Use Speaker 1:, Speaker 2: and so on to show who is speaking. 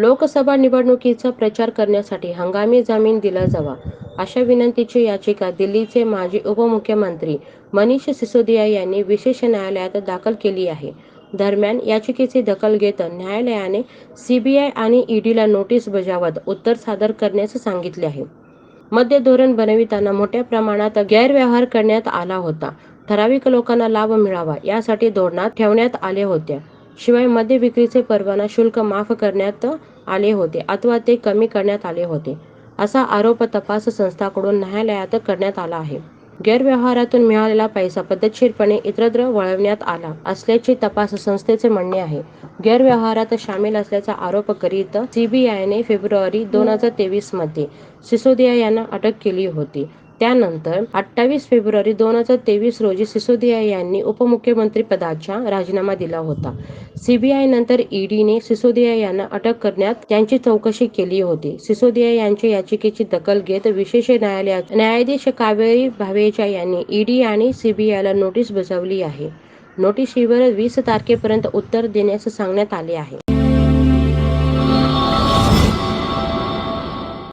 Speaker 1: लोकसभा निवडणुकीचा प्रचार करण्यासाठी हंगामी जामीन दिला जावा अशा विनंतीची याचिका दिल्लीचे माजी उपमुख्यमंत्री मनीष सिसोदिया यांनी विशेष न्यायालयात दाखल केली आहे. दरम्यान, याचिकेची दखल घेत न्यायालयाने सीबीआय आणि ईडीला नोटीस बजावत उत्तर सादर करण्यास सांगितले आहे. मध्य धोरण बनविताना मोठ्या प्रमाणात गैरव्यवहार करण्यात आला होता. ठराविक लोकांना लाभ मिळावा यासाठी धोरणात ठेवण्यात आल्या होत्या. शिवाय मद्य विक्रीचे परवाना शुल्क माफ करण्यात आले होते अथवा ते कमी करण्यात आले होते, असा आरोप तपास संस्थाकडून न्यायालयात करण्यात आला आहे. गैरव्यवहारातून मिळालेला पैसा पद्धतशीरपणे इतरत्र वळवण्यात आला असल्याचे तपास संस्थेचे म्हणणे आहे. गैरव्यवहारात सामील असल्याचा आरोप करीत सीबीआयने फेब्रुवारी दोन हजार तेवीसमध्ये सिसोदिया यांना अटक केली होती. त्यानंतर अठ्ठावीस फेब्रुवारी दोन हजार तेवीस रोजी सिसोदिया यांनी उपमुख्यमंत्रिपदाचा राजीनामा दिला होता. सीबीआयनंतर ईडीने सिसोदिया यांना अटक करण्यात त्यांची चौकशी केली होती. सिसोदिया यांच्या याचिकेची दखल घेत विशेष न्यायालयात न्यायाधीश कावेरी भावेचा यांनी ईडी आणि सीबीआयला नोटीस बजावली आहे. नोटीशीवर वीस तारखेपर्यंत उत्तर देण्यास सांगण्यात आले आहे.